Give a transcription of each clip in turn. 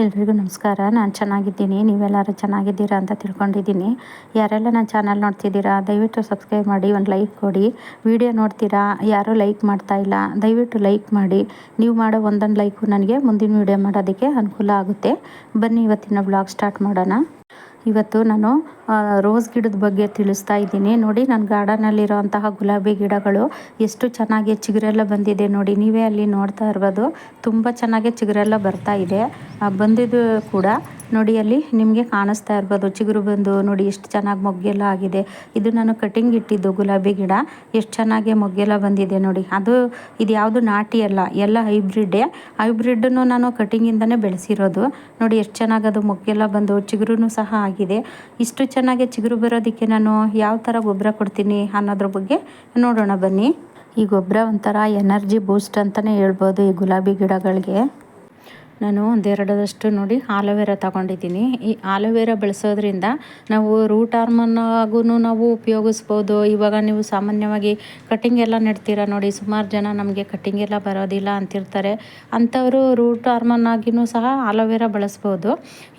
ಎಲ್ರಿಗೂ ನಮಸ್ಕಾರ. ನಾನು ಚೆನ್ನಾಗಿದ್ದೀನಿ. ನೀವೆಲ್ಲರೂ ಚೆನ್ನಾಗಿದ್ದೀರಾ ಅಂತ ತಿಳ್ಕೊಂಡಿದ್ದೀನಿ. ಯಾರೆಲ್ಲ ನನ್ನ ಚಾನಲ್ ನೋಡ್ತಿದ್ದೀರಾ, ದಯವಿಟ್ಟು ಸಬ್ಸ್ಕ್ರೈಬ್ ಮಾಡಿ, ಒಂದು ಲೈಕ್ ಕೊಡಿ. ವಿಡಿಯೋ ನೋಡ್ತೀರಾ, ಯಾರೂ ಲೈಕ್ ಮಾಡ್ತಾ ಇಲ್ಲ, ದಯವಿಟ್ಟು ಲೈಕ್ ಮಾಡಿ. ನೀವು ಮಾಡೋ ಒಂದೊಂದು ಲೈಕು ನನಗೆ ಮುಂದಿನ ವೀಡಿಯೋ ಮಾಡೋದಕ್ಕೆ ಅನುಕೂಲ ಆಗುತ್ತೆ. ಬನ್ನಿ, ಇವತ್ತಿನ ಬ್ಲಾಗ್ ಸ್ಟಾರ್ಟ್ ಮಾಡೋಣ. ಇವತ್ತು ನಾನು ರೋಸ್ ಗಿಡದ ಬಗ್ಗೆ ತಿಳಿಸ್ತಾ ಇದ್ದೀನಿ. ನೋಡಿ ನನ್ನ ಗಾರ್ಡನಲ್ಲಿರೋಂತಹ ಗುಲಾಬಿ ಗಿಡಗಳು ಎಷ್ಟು ಚೆನ್ನಾಗಿ ಚಿಗುರೆಲ್ಲ ಬಂದಿದೆ ನೋಡಿ. ನೀವೇ ಅಲ್ಲಿ ನೋಡ್ತಾ ಇರ್ಬೋದು. ತುಂಬ ಚೆನ್ನಾಗಿ ಚಿಗುರೆಲ್ಲ ಬರ್ತಾ ಇದೆ. ಬಂದಿದ್ದು ಕೂಡ ನೋಡಿ ಅಲ್ಲಿ ನಿಮಗೆ ಕಾಣಿಸ್ತಾ ಇರ್ಬೋದು. ಚಿಗುರು ಬಂದು ನೋಡಿ ಎಷ್ಟು ಚೆನ್ನಾಗಿ ಮೊಗ್ಗೆಲ್ಲ ಆಗಿದೆ. ಇದು ನಾನು ಕಟಿಂಗ್ ಇಟ್ಟಿದ್ದು ಗುಲಾಬಿ ಗಿಡ. ಎಷ್ಟು ಚೆನ್ನಾಗಿ ಮೊಗ್ಗೆಲ್ಲ ಬಂದಿದೆ ನೋಡಿ. ಅದು ಇದು ಯಾವುದು ನಾಟಿ ಅಲ್ಲ, ಎಲ್ಲ ಹೈಬ್ರಿಡ್ಡೇ ಹೈಬ್ರಿಡ್ನು ನಾನು ಕಟಿಂಗಿಂದನೇ ಬೆಳೆಸಿರೋದು. ನೋಡಿ ಎಷ್ಟು ಚೆನ್ನಾಗಿ ಅದು ಮೊಗ್ಗೆಲ್ಲ ಬಂದು ಚಿಗುರು ಸಹ ಆಗಿದೆ. ಇಷ್ಟು ಚೆನ್ನಾಗಿ ಚಿಗುರು ಬರೋದಕ್ಕೆ ನಾನು ಯಾವ ಥರ ಗೊಬ್ಬರ ಕೊಡ್ತೀನಿ ಅನ್ನೋದ್ರ ಬಗ್ಗೆ ನೋಡೋಣ ಬನ್ನಿ. ಈ ಗೊಬ್ಬರ ಒಂಥರ ಎನರ್ಜಿ ಬೂಸ್ಟ್ ಅಂತಲೇ ಹೇಳ್ಬೋದು ಈ ಗುಲಾಬಿ ಗಿಡಗಳಿಗೆ. ನಾನು ಒಂದೆರಡರಷ್ಟು ನೋಡಿ ಆಲೋವೆರಾ ತಗೊಂಡಿದ್ದೀನಿ. ಈ ಆಲೋವೆರಾ ಬೆಳೆಸೋದ್ರಿಂದ ನಾವು ರೂಟ್ ಆರ್ಮನ್ನಾಗೂ ನಾವು ಉಪಯೋಗಿಸ್ಬೋದು. ಇವಾಗ ನೀವು ಸಾಮಾನ್ಯವಾಗಿ ಕಟಿಂಗ್ ಎಲ್ಲ ನೆಡ್ತೀರ ನೋಡಿ, ಸುಮಾರು ಜನ ನಮಗೆ ಕಟ್ಟಿಂಗ್ ಎಲ್ಲ ಬರೋದಿಲ್ಲ ಅಂತಿರ್ತಾರೆ. ಅಂಥವರು ರೂಟ್ ಆರ್ಮನ್ ಆಗಿನೂ ಸಹ ಆಲೋವೆರಾ ಬಳಸ್ಬೋದು.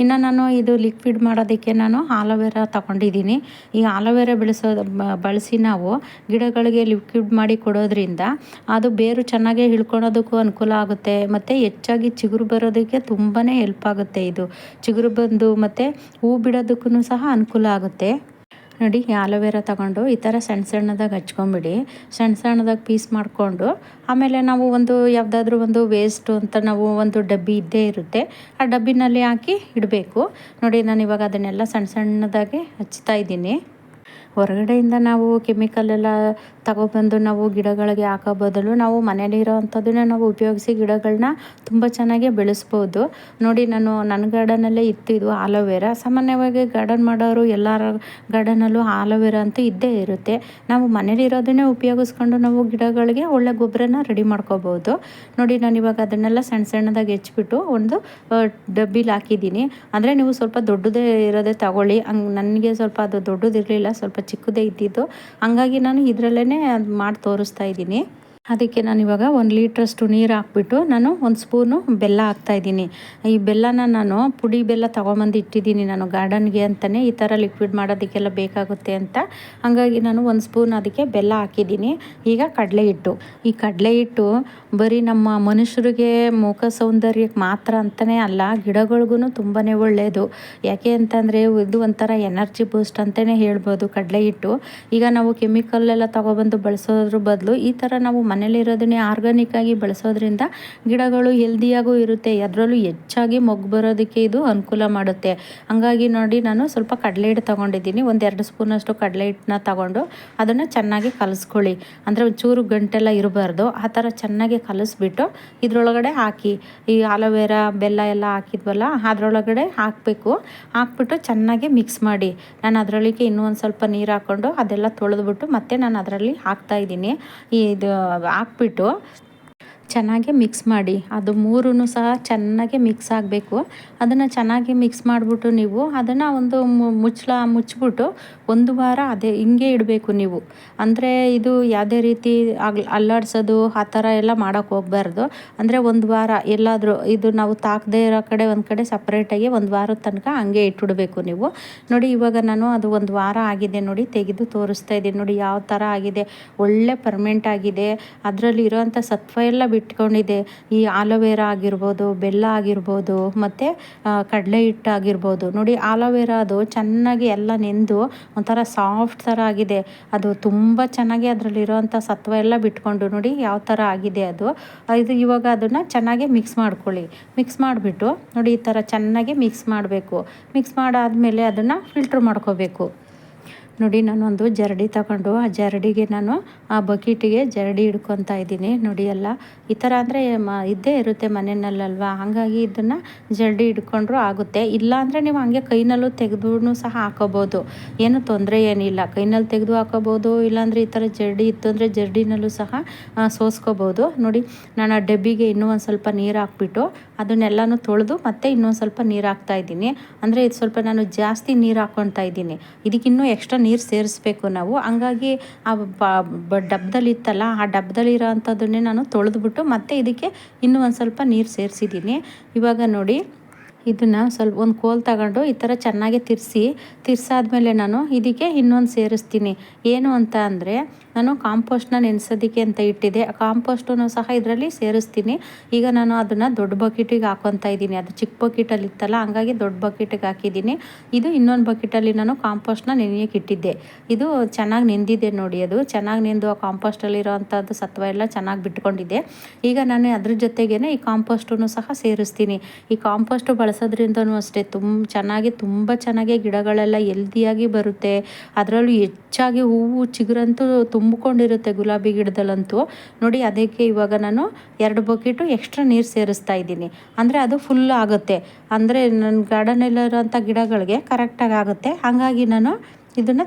ಇನ್ನು ನಾನು ಇದು ಲಿಕ್ವಿಡ್ ಮಾಡೋದಕ್ಕೆ ನಾನು ಆಲೋವೆರಾ ತಗೊಂಡಿದ್ದೀನಿ. ಈ ಆಲೋವೆರಾ ಬೆಳೆಸೋದು ಬಳಸಿ ನಾವು ಗಿಡಗಳಿಗೆ ಲಿಕ್ವಿಡ್ ಮಾಡಿ ಕೊಡೋದ್ರಿಂದ ಅದು ಬೇರು ಚೆನ್ನಾಗಿ ಹಿಡ್ಕೊಳೋದಕ್ಕೂ ಅನುಕೂಲ ಆಗುತ್ತೆ. ಮತ್ತು ಹೆಚ್ಚಾಗಿ ಚಿಗುರು ಬರೋ ಬರೋದಕ್ಕೆ ತುಂಬಾ ಹೆಲ್ಪ್ ಆಗುತ್ತೆ ಇದು. ಚಿಗುರು ಬಂದು ಮತ್ತು ಹೂ ಬಿಡೋದಕ್ಕೂ ಸಹ ಅನುಕೂಲ ಆಗುತ್ತೆ. ನೋಡಿ, ಆಲೋವೆರಾ ತಗೊಂಡು ಈ ಥರ ಸಣ್ಣ ಸಣ್ಣದಾಗಿ ಹಚ್ಕೊಂಬಿಡಿ. ಸಣ್ಣ ಸಣ್ಣದಾಗಿ ಪೀಸ್ ಮಾಡಿಕೊಂಡು, ಆಮೇಲೆ ನಾವು ಒಂದು ಯಾವುದಾದ್ರೂ ಒಂದು ವೇಸ್ಟು ಅಂತ ನಾವು ಒಂದು ಡಬ್ಬಿ ಇದ್ದೇ ಇರುತ್ತೆ, ಆ ಡಬ್ಬಿನಲ್ಲಿ ಹಾಕಿ ಇಡಬೇಕು. ನೋಡಿ ನಾನು ಇವಾಗ ಅದನ್ನೆಲ್ಲ ಸಣ್ಣ ಸಣ್ಣದಾಗಿ ಹಚ್ತಾ ಇದ್ದೀನಿ. ಹೊರಗಡೆಯಿಂದ ನಾವು ಕೆಮಿಕಲ್ ಎಲ್ಲ ತಗೊಬಂದು ನಾವು ಗಿಡಗಳಿಗೆ ಹಾಕೋ ಬದಲು ನಾವು ಮನೇಲಿರೋ ಅಂಥದ್ದನ್ನೇ ನಾವು ಉಪಯೋಗಿಸಿ ಗಿಡಗಳನ್ನ ತುಂಬ ಚೆನ್ನಾಗಿ ಬೆಳೆಸ್ಬೋದು. ನೋಡಿ, ನಾನು ನನ್ನ ಗಾರ್ಡನಲ್ಲೇ ಇತ್ತಿದ್ದು ಆಲೋವೆರಾ ಸಾಮಾನ್ಯವಾಗಿ ಗಾರ್ಡನ್ ಮಾಡೋರು ಎಲ್ಲರ ಗಾರ್ಡನಲ್ಲೂ ಆಲೋವೆರಾ ಅಂತೂ ಇದ್ದೇ ಇರುತ್ತೆ. ನಾವು ಮನೇಲಿರೋದನ್ನೇ ಉಪಯೋಗಿಸ್ಕೊಂಡು ನಾವು ಗಿಡಗಳಿಗೆ ಒಳ್ಳೆ ಗೊಬ್ಬರನ ರೆಡಿ ಮಾಡ್ಕೋಬೋದು. ನೋಡಿ, ನಾನು ಇವಾಗ ಅದನ್ನೆಲ್ಲ ಸಣ್ಣ ಸಣ್ಣದಾಗಿ ಹೆಚ್ಚಿಬಿಟ್ಟು ಒಂದು ಡಬ್ಬಿಲಿ ಹಾಕಿದ್ದೀನಿ. ಅಂದರೆ ನೀವು ಸ್ವಲ್ಪ ದೊಡ್ಡದೇ ಇರೋದೇ ತಗೊಳ್ಳಿ. ಹಂಗೆ, ನನಗೆ ಸ್ವಲ್ಪ ಅದು ದೊಡ್ಡದಿರಲಿಲ್ಲ, ಸ್ವಲ್ಪ ಚಿಕ್ಕದೇ ಇದ್ದಿದ್ದು. ಹಂಗಾಗಿ ನಾನು ಇದರಲ್ಲೇ ಅದು ಮಾಡಿ ತೋರಿಸ್ತಾ ಇದ್ದೀನಿ. ಅದಕ್ಕೆ ನಾನು ಇವಾಗ ಒಂದು ಲೀಟ್ರಷ್ಟು ನೀರು ಹಾಕ್ಬಿಟ್ಟು ನಾನು ಒಂದು ಸ್ಪೂನು ಬೆಲ್ಲ ಹಾಕ್ತಾಯಿದ್ದೀನಿ ಈ ಬೆಲ್ಲನ ನಾನು ಪುಡಿ ಬೆಲ್ಲ ತೊಗೊಂಬಂದು ಇಟ್ಟಿದ್ದೀನಿ ನಾನು ಗಾರ್ಡನ್ಗೆ ಅಂತಲೇ ಈ ಥರ ಲಿಕ್ವಿಡ್ ಮಾಡೋದಕ್ಕೆಲ್ಲ ಬೇಕಾಗುತ್ತೆ ಅಂತ. ಹಾಗಾಗಿ ನಾನು ಒಂದು ಸ್ಪೂನ್ ಅದಕ್ಕೆ ಬೆಲ್ಲ ಹಾಕಿದ್ದೀನಿ. ಈಗ ಕಡಲೆ ಹಿಟ್ಟು. ಈ ಕಡಲೆ ಹಿಟ್ಟು ಬರೀ ನಮ್ಮ ಮನುಷ್ಯರಿಗೆ ಮುಖ ಸೌಂದರ್ಯಕ್ಕೆ ಮಾತ್ರ ಅಂತಲೇ ಅಲ್ಲ ಗಿಡಗಳಿಗೂ ತುಂಬಾ ಒಳ್ಳೆಯದು ಯಾಕೆ ಅಂತಂದರೆ ಇದು ಒಂಥರ ಎನರ್ಜಿ ಬೂಸ್ಟ್ ಅಂತಲೇ ಹೇಳ್ಬೋದು ಕಡಲೆ ಹಿಟ್ಟು. ಈಗ ನಾವು ಕೆಮಿಕಲ್ ಎಲ್ಲ ತೊಗೊಬಂದು ಬಳಸೋದ್ರ ಬದಲು ಈ ಥರ ನಾವು ಮನೇಲಿರೋದನ್ನೇ ಆರ್ಗಾನಿಕ್ಕಾಗಿ ಬಳಸೋದ್ರಿಂದ ಗಿಡಗಳು ಹೆಲ್ದಿಯಾಗೂ ಇರುತ್ತೆ. ಅದರಲ್ಲೂ ಹೆಚ್ಚಾಗಿ ಮೊಗ್ಗು ಬರೋದಕ್ಕೆ ಇದು ಅನುಕೂಲ ಮಾಡುತ್ತೆ. ಹಂಗಾಗಿ ನೋಡಿ ನಾನು ಸ್ವಲ್ಪ ಕಡಲೆ ಹಿಟ್ಟು ತೊಗೊಂಡಿದ್ದೀನಿ. ಒಂದೆರಡು ಸ್ಪೂನಷ್ಟು ಕಡಲೆ ಹಿಟ್ಟನ್ನ ತಗೊಂಡು ಅದನ್ನು ಚೆನ್ನಾಗಿ ಕಲಿಸ್ಕೊಳ್ಳಿ. ಅಂದರೆ ಒಂಚೂರು ಗಂಟೆಲ್ಲ ಇರಬಾರ್ದು. ಆ ಥರ ಚೆನ್ನಾಗಿ ಕಲಿಸ್ಬಿಟ್ಟು ಇದರೊಳಗಡೆ ಹಾಕಿ. ಈ ಆಲೋವೆರಾ, ಬೆಲ್ಲ ಎಲ್ಲ ಹಾಕಿದ್ವಲ್ಲ, ಅದರೊಳಗಡೆ ಹಾಕಬೇಕು. ಹಾಕ್ಬಿಟ್ಟು ಚೆನ್ನಾಗಿ ಮಿಕ್ಸ್ ಮಾಡಿ. ನಾನು ಅದರೊಳಗೆ ಇನ್ನೂ ಒಂದು ಸ್ವಲ್ಪ ನೀರು ಹಾಕ್ಕೊಂಡು ಅದೆಲ್ಲ ತೊಳೆದ್ಬಿಟ್ಟು ಮತ್ತೆ ನಾನು ಅದರಲ್ಲಿ ಹಾಕ್ತಾಯಿದ್ದೀನಿ ಇದು ಹಾಕ್ಬಿಟ್ಟು ಚೆನ್ನಾಗಿ ಮಿಕ್ಸ್ ಮಾಡಿ, ಅದು ಮೂರೂ ಸಹ ಚೆನ್ನಾಗಿ ಮಿಕ್ಸ್ ಆಗಬೇಕು. ಅದನ್ನು ಚೆನ್ನಾಗಿ ಮಿಕ್ಸ್ ಮಾಡಿಬಿಟ್ಟು ನೀವು ಅದನ್ನು ಒಂದು ಮುಚ್ಚಳ ಮುಚ್ಚಿಬಿಟ್ಟು ಒಂದು ವಾರ ಅದೇ ಹಿಂಗೆ ಇಡಬೇಕು ನೀವು. ಅಂದರೆ ಇದು ಯಾವುದೇ ರೀತಿ ಆಗ್ ಅಲ್ಲಾಡ್ಸೋದು, ಆ ಥರ ಎಲ್ಲ ಮಾಡೋಕ್ಕೆ ಹೋಗ್ಬಾರ್ದು. ಅಂದರೆ ಒಂದು ವಾರ ಎಲ್ಲಾದರೂ ಇದು ನಾವು ತಾಕದೇ ಇರೋ ಕಡೆ ಒಂದು ಕಡೆ ಸಪ್ರೇಟಾಗಿ ಒಂದು ವಾರದ ತನಕ ಹಂಗೆ ಇಟ್ಬಿಡಬೇಕು ನೀವು. ನೋಡಿ ಇವಾಗ ನಾನು ಅದು ಒಂದು ವಾರ ಆಗಿದೆ ನೋಡಿ, ತೆಗೆದು ತೋರಿಸ್ತಾ ಇದ್ದೀನಿ. ನೋಡಿ ಯಾವ ಥರ ಆಗಿದೆ, ಒಳ್ಳೆ ಪರ್ಮೆಂಟ್ ಆಗಿದೆ. ಅದರಲ್ಲಿ ಇರೋವಂಥ ಸತ್ವ ಎಲ್ಲ ಬಿಟ್ಕೊಂಡಿದೆ ಈ ಆಲೋವೆರಾ ಆಗಿರ್ಬೋದು, ಬೆಲ್ಲ ಆಗಿರ್ಬೋದು, ಮತ್ತು ಕಡಲೆ ಹಿಟ್ಟು ಆಗಿರ್ಬೋದು. ನೋಡಿ, ಆಲೋವೆರಾ ಅದು ಚೆನ್ನಾಗಿ ಎಲ್ಲ ನೆಂದು ಒಂಥರ ಸಾಫ್ಟ್ ಥರ ಆಗಿದೆ. ಅದು ತುಂಬ ಚೆನ್ನಾಗಿ ಅದರಲ್ಲಿರೋವಂಥ ಸತ್ವ ಎಲ್ಲ ಬಿಟ್ಕೊಂಡು ನೋಡಿ ಯಾವ ಥರ ಆಗಿದೆ ಅದು. ಇದು ಇವಾಗ ಅದನ್ನು ಚೆನ್ನಾಗಿ ಮಿಕ್ಸ್ ಮಾಡ್ಕೊಳ್ಳಿ. ಮಿಕ್ಸ್ ಮಾಡಿಬಿಟ್ಟು ನೋಡಿ ಈ ಥರ ಚೆನ್ನಾಗಿ ಮಿಕ್ಸ್ ಮಾಡಬೇಕು. ಮಿಕ್ಸ್ ಮಾಡಾದಮೇಲೆ ಅದನ್ನು ಫಿಲ್ಟ್ರ್ ಮಾಡ್ಕೋಬೇಕು. ನೋಡಿ, ನಾನೊಂದು ಜರಡಿ ತಗೊಂಡು ಆ ಜರಡಿಗೆ ನಾನು ಆ ಬಕೀಟಿಗೆ ಜರಡಿ ಹಿಡ್ಕೊತಾ ಇದ್ದೀನಿ. ನೋಡಿ, ಎಲ್ಲ ಈ ಥರ ಅಂದರೆ ಮ, ಇದ್ದೇ ಇರುತ್ತೆ ಮನೆಯಲ್ಲಲ್ವಾ ಹಾಗಾಗಿ ಇದನ್ನು ಜರಡಿ ಹಿಡ್ಕೊಂಡ್ರೂ ಆಗುತ್ತೆ. ಇಲ್ಲ ಅಂದರೆ ನೀವು ಹಂಗೆ ಕೈನಲ್ಲೂ ತೆಗೆದು ಸಹ ಹಾಕೋಬೋದು. ಏನು ತೊಂದರೆ ಏನಿಲ್ಲ. ಕೈನಲ್ಲಿ ತೆಗೆದು ಹಾಕೋಬೋದು ಇಲ್ಲಾಂದರೆ ಈ ಥರ ಜರಡಿ ಇತ್ತು ಅಂದರೆ ಜರಡಿನಲ್ಲೂ ಸಹ ಸೋಸ್ಕೋಬೋದು. ನೋಡಿ, ನಾನು ಆ ಡಬ್ಬಿಗೆ ಇನ್ನೂ ಒಂದು ಸ್ವಲ್ಪ ನೀರು ಹಾಕ್ಬಿಟ್ಟು ಅದನ್ನೆಲ್ಲನೂ ತೊಳೆದು ಮತ್ತೆ ಇನ್ನೊಂದು ಸ್ವಲ್ಪ ನೀರು ಹಾಕ್ತಾ ಇದ್ದೀನಿ. ಅಂದರೆ ಇದು ಸ್ವಲ್ಪ ನಾನು ಜಾಸ್ತಿ ನೀರು ಹಾಕ್ಕೊತಾ ಇದ್ದೀನಿ. ಇದಕ್ಕಿನ್ನೂ ಎಕ್ಸ್ಟ್ರಾ ನೀರು ಸೇರಿಸ್ಬೇಕು ನಾವು. ಹಂಗಾಗಿ ಆ ಡಬ್ದಲ್ಲಿ ಇತ್ತಲ್ಲ, ಆ ಡಬ್ದಲ್ಲಿರೋ ಅಂಥದ್ದನ್ನೇ ನಾನು ತೊಳೆದ್ಬಿಟ್ಟು ಮತ್ತೆ ಇದಕ್ಕೆ ಇನ್ನೂ ಒಂದು ಸ್ವಲ್ಪ ನೀರು ಸೇರಿಸಿದ್ದೀನಿ. ಇವಾಗ ನೋಡಿ, ಇದನ್ನು ಸ್ವಲ್ಪ ಒಂದು ಕೋಲ್ ತಗೊಂಡು ಈ ಥರ ಚೆನ್ನಾಗಿ ತಿರ್ಸಿ, ತಿರ್ಸಾದ್ಮೇಲೆ ನಾನು ಇದಕ್ಕೆ ಇನ್ನೊಂದು ಸೇರಿಸ್ತೀನಿ. ಏನು ಅಂತ ಅಂದರೆ ನಾನು ಕಾಂಪೋಸ್ಟ್ನ ನೆನೆಸೋದಕ್ಕೆ ಅಂತ ಇಟ್ಟಿದ್ದೆ. ಆ ಕಾಂಪೋಸ್ಟನ್ನು ಸಹ ಇದರಲ್ಲಿ ಸೇರಿಸ್ತೀನಿ. ಈಗ ನಾನು ಅದನ್ನು ದೊಡ್ಡ ಬಕೆಟಿಗೆ ಹಾಕೊತಾ ಇದ್ದೀನಿ. ಅದು ಚಿಕ್ಕ ಬಕೆಟಲ್ಲಿ ಇತ್ತಲ್ಲ, ಹಂಗಾಗಿ ದೊಡ್ಡ ಬಕೆಟಿಗೆ ಹಾಕಿದ್ದೀನಿ. ಇದು ಇನ್ನೊಂದು ಬಕೆಟಲ್ಲಿ ನಾನು ಕಾಂಪೋಸ್ಟ್ನ ನೆನೆಯೋಕೆ ಇಟ್ಟಿದ್ದೆ. ಇದು ಚೆನ್ನಾಗಿ ನೆಂದಿದೆ ನೋಡಿ ಅದು. ಚೆನ್ನಾಗಿ ನೆಂದು ಆ ಕಾಂಪೋಸ್ಟಲ್ಲಿರೋವಂಥದ್ದು ಸತ್ವ ಎಲ್ಲ ಚೆನ್ನಾಗಿ ಬಿಟ್ಕೊಂಡಿದ್ದೆ ಈಗ ನಾನು ಅದ್ರ ಜೊತೆಗೇ ಈ ಕಾಂಪೋಸ್ಟನ್ನು ಸಹ ಸೇರಿಸ್ತೀನಿ. ಈ ಕಾಂಪೋಸ್ಟ್ ಬಳಸೋದ್ರಿಂದನೂ ಅಷ್ಟೇ ತುಂಬ ಚೆನ್ನಾಗಿ ತುಂಬ ಚೆನ್ನಾಗಿ ಗಿಡಗಳೆಲ್ಲ ಹೆಲ್ದಿಯಾಗಿ ಬರುತ್ತೆ. ಅದರಲ್ಲೂ ಹೆಚ್ಚಾಗಿ ಹೂವು ಚಿಗುರಂತೂ ತುಂಬಿಕೊಂಡಿರುತ್ತೆ ಗುಲಾಬಿ ಗಿಡದಲ್ಲಂತೂ. ನೋಡಿ, ಅದಕ್ಕೆ ಇವಾಗ ನಾನು ಎರಡು ಬಕೆಟು ಎಕ್ಸ್ಟ್ರಾ ನೀರು ಸೇರಿಸ್ತಾ ಇದ್ದೀನಿ. ಅಂದರೆ ಅದು ಫುಲ್ ಆಗುತ್ತೆ. ಅಂದರೆ ನನ್ನ ಗಾರ್ಡನಲ್ಲಿರೋಂಥ ಗಿಡಗಳಿಗೆ ಕರೆಕ್ಟಾಗಿ ಆಗುತ್ತೆ. ಹಾಗಾಗಿ ನಾನು ಇದನ್ನು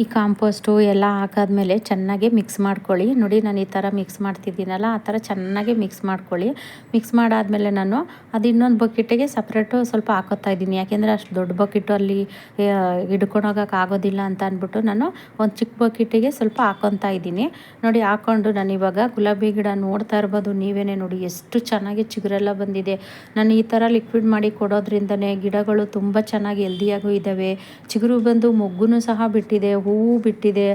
ಈ ಕಾಂಪೋಸ್ಟು ಎಲ್ಲ ಹಾಕಾದ್ಮೇಲೆ ಚೆನ್ನಾಗಿ ಮಿಕ್ಸ್ ಮಾಡ್ಕೊಳ್ಳಿ. ನೋಡಿ ನಾನು ಈ ಥರ ಮಿಕ್ಸ್ ಮಾಡ್ತಿದ್ದೀನಲ್ಲ, ಆ ಥರ ಚೆನ್ನಾಗಿ ಮಿಕ್ಸ್ ಮಾಡ್ಕೊಳ್ಳಿ. ಮಿಕ್ಸ್ ಮಾಡಾದಮೇಲೆ ನಾನು ಅದು ಇನ್ನೊಂದು ಬಕೆಟಿಗೆ ಸಪ್ರೇಟು ಸ್ವಲ್ಪ ಹಾಕೋತಾ ಇದ್ದೀನಿ. ಯಾಕೆಂದರೆ ಅಷ್ಟು ದೊಡ್ಡ ಬಕೆಟು ಅಲ್ಲಿ ಹಿಡ್ಕೊಂಡೋಗಕ್ಕೆ ಆಗೋದಿಲ್ಲ ಅಂತ ಅಂದ್ಬಿಟ್ಟು ನಾನು ಒಂದು ಚಿಕ್ಕ ಬಕೆಟಿಗೆ ಸ್ವಲ್ಪ ಹಾಕೊತಾ ಇದ್ದೀನಿ. ನೋಡಿ, ಹಾಕ್ಕೊಂಡು ನಾನು ಇವಾಗ ಗುಲಾಬಿ ಗಿಡ ನೋಡ್ತಾ ಇರ್ಬೋದು ನೀವೇ ನೋಡಿ, ಎಷ್ಟು ಚೆನ್ನಾಗಿ ಚಿಗುರೆಲ್ಲ ಬಂದಿದೆ. ನಾನು ಈ ಥರ ಲಿಕ್ವಿಡ್ ಮಾಡಿ ಕೊಡೋದ್ರಿಂದನೇ ಗಿಡಗಳು ತುಂಬ ಚೆನ್ನಾಗಿ ಹೆಲ್ದಿಯಾಗೂ ಇದ್ದಾವೆ. ಚಿಗುರು ಬಂದು ಮೊಗ್ಗು ಸಹ ಬಿಟ್ಟಿದೆ ಹೂವು ಬಿಟ್ಟಿದೆ.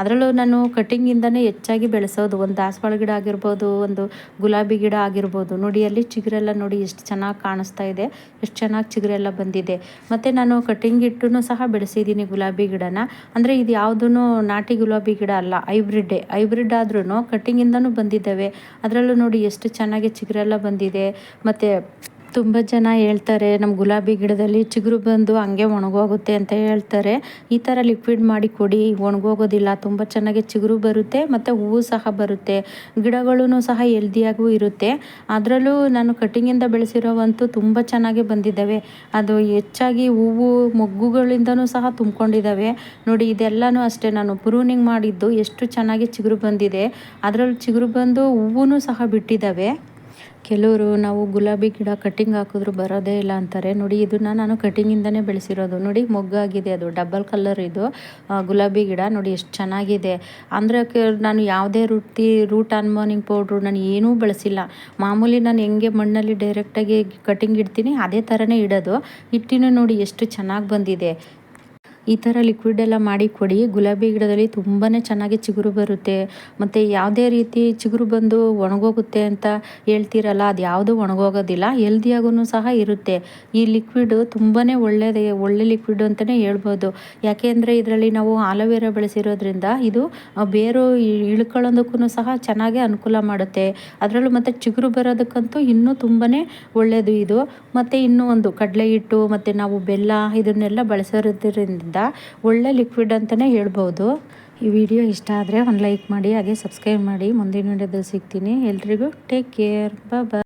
ಅದರಲ್ಲೂ ನಾನು ಕಟ್ಟಿಂಗಿಂದನೇ ಹೆಚ್ಚಾಗಿ ಬೆಳೆಸೋದು. ಒಂದು ದಾಸವಾಳ ಗಿಡ ಆಗಿರ್ಬೋದು, ಒಂದು ಗುಲಾಬಿ ಗಿಡ ಆಗಿರ್ಬೋದು. ನೋಡಿ, ಅಲ್ಲಿ ಚಿಗುರೆಲ್ಲ ನೋಡಿ ಎಷ್ಟು ಚೆನ್ನಾಗಿ ಕಾಣಿಸ್ತಾ ಇದೆ. ಎಷ್ಟು ಚೆನ್ನಾಗಿ ಚಿಗುರೆಲ್ಲ ಬಂದಿದೆ. ಮತ್ತು ನಾನು ಕಟ್ಟಿಂಗ್ ಇಟ್ಟು ಸಹ ಬೆಳೆಸಿದ್ದೀನಿ ಗುಲಾಬಿ ಗಿಡನ. ಅಂದರೆ ಇದು ಯಾವುದೂ ನಾಟಿ ಗುಲಾಬಿ ಗಿಡ ಅಲ್ಲ ಹೈಬ್ರಿಡ್ಡೇ ಹೈಬ್ರಿಡ್ ಆದ್ರೂ ಕಟ್ಟಿಂಗಿಂದನೂ ಬಂದಿದ್ದಾವೆ. ಅದರಲ್ಲೂ ನೋಡಿ ಎಷ್ಟು ಚೆನ್ನಾಗಿ ಚಿಗುರೆಲ್ಲ ಬಂದಿದೆ. ಮತ್ತು ತುಂಬ ಜನ ಹೇಳ್ತಾರೆ ನಮ್ಮ ಗುಲಾಬಿ ಗಿಡದಲ್ಲಿ ಚಿಗುರು ಬಂದು ಹಂಗೆ ಒಣಗೋಗುತ್ತೆ ಅಂತ ಹೇಳ್ತಾರೆ. ಈ ಥರ ಲಿಕ್ವಿಡ್ ಮಾಡಿ ಕೊಡಿ, ಒಣಗೋಗೋದಿಲ್ಲ. ತುಂಬ ಚೆನ್ನಾಗಿ ಚಿಗುರು ಬರುತ್ತೆ ಮತ್ತು ಹೂವು ಸಹ ಬರುತ್ತೆ. ಗಿಡಗಳೂ ಸಹ ಎಲ್ದಿಯಾಗೂ ಇರುತ್ತೆ. ಅದರಲ್ಲೂ ನಾನು ಕಟ್ಟಿಂಗಿಂದ ಬೆಳೆಸಿರೋವಂತೂ ತುಂಬ ಚೆನ್ನಾಗಿ ಬಂದಿದ್ದಾವೆ. ಅದು ಹೆಚ್ಚಾಗಿ ಹೂವು ಮೊಗ್ಗುಗಳಿಂದನೂ ಸಹ ತುಂಬ್ಕೊಂಡಿದ್ದಾವೆ. ನೋಡಿ, ಇದೆಲ್ಲನೂ ಅಷ್ಟೇ. ನಾನು ಪ್ರೂನಿಂಗ್ ಮಾಡಿದ್ದು ಎಷ್ಟು ಚೆನ್ನಾಗಿ ಚಿಗುರು ಬಂದಿದೆ. ಅದರಲ್ಲೂ ಚಿಗುರು ಬಂದು ಹೂವು ಸಹ ಬಿಟ್ಟಿದ್ದಾವೆ. ಕೆಲವರು ನಾವು ಗುಲಾಬಿ ಗಿಡ ಕಟ್ಟಿಂಗ್ ಹಾಕಿದ್ರು ಬರೋದೇ ಇಲ್ಲ ಅಂತಾರೆ. ನೋಡಿ, ಇದನ್ನು ನಾನು ಕಟ್ಟಿಂಗಿಂದನೇ ಬೆಳೆಸಿರೋದು. ನೋಡಿ, ಮೊಗ್ಗಾಗಿದೆ ಅದು ಡಬಲ್ ಕಲರ್ ಇದು. ಗುಲಾಬಿ ಗಿಡ, ನೋಡಿ, ಎಷ್ಟು ಚೆನ್ನಾಗಿದೆ. ಅಂದರೆ ನಾನು ಯಾವುದೇ ರೂಟಿ ರೂಟ್ ಅನ್ಮೋನಿಂಗ್ ಪೌಡ್ರು ನಾನು ಏನೂ ಬಳಸಿಲ್ಲ. ಮಾಮೂಲಿ ನಾನು ಹೆಂಗೆ ಮಣ್ಣಲ್ಲಿ ಡೈರೆಕ್ಟಾಗಿ ಕಟ್ಟಿಂಗ್ ಇಡ್ತೀನಿ, ಅದೇ ಥರನೇ ಇಡೋದು. ಇಟ್ಟಿನೂ ನೋಡಿ, ಎಷ್ಟು ಚೆನ್ನಾಗಿ ಬಂದಿದೆ. ಈ ಥರ ಲಿಕ್ವಿಡ್ ಎಲ್ಲ ಮಾಡಿ ಕೊಡಿ. ಗುಲಾಬಿ ಗಿಡದಲ್ಲಿ ತುಂಬಾ ಚೆನ್ನಾಗಿ ಚಿಗುರು ಬರುತ್ತೆ. ಮತ್ತು ಯಾವುದೇ ರೀತಿ ಚಿಗುರು ಬಂದು ಒಣಗೋಗುತ್ತೆ ಅಂತ ಹೇಳ್ತೀರಲ್ಲ, ಅದು ಯಾವುದು ಒಣಗೋಗೋದಿಲ್ಲ. ಹೆಲ್ದಿಯಾಗೂ ಸಹ ಇರುತ್ತೆ. ಈ ಲಿಕ್ವಿಡ್ ತುಂಬಾ ಒಳ್ಳೆಯದೇ ಒಳ್ಳೆ ಲಿಕ್ವಿಡ್ ಅಂತಲೇ ಹೇಳ್ಬೋದು. ಯಾಕೆಂದರೆ ಇದರಲ್ಲಿ ನಾವು ಆಲೋವೆರಾ ಬೆಳೆಸಿರೋದ್ರಿಂದ ಇದು ಬೇರು ಇಳ್ಕೊಳ್ಳೋದಕ್ಕೂ ಸಹ ಚೆನ್ನಾಗಿ ಅನುಕೂಲ ಮಾಡುತ್ತೆ. ಅದರಲ್ಲೂ ಮತ್ತು ಚಿಗುರು ಬರೋದಕ್ಕಂತೂ ಇನ್ನೂ ತುಂಬಾ ಒಳ್ಳೆಯದು ಇದು. ಮತ್ತು ಇನ್ನೂ ಒಂದು ಕಡಲೆ ಹಿಟ್ಟು, ಮತ್ತು ನಾವು ಬೆಲ್ಲ ಇದನ್ನೆಲ್ಲ ಬಳಸೋದ್ರಿಂದ ಒಳ್ಳೆ ಲಿಕ್ವಿಡ್ ಅಂತಲೇ ಹೇಳ್ಬೋದು. ಈ ವಿಡಿಯೋ ಇಷ್ಟ ಆದರೆ ಒಂದು ಲೈಕ್ ಮಾಡಿ, ಹಾಗೆ ಸಬ್ಸ್ಕ್ರೈಬ್ ಮಾಡಿ. ಮುಂದಿನ ವಿಡಿಯೋದಲ್ಲಿ ಸಿಗ್ತೀನಿ. ಎಲ್ರಿಗೂ ಟೇಕ್ ಕೇರ್ ಬಾಯ್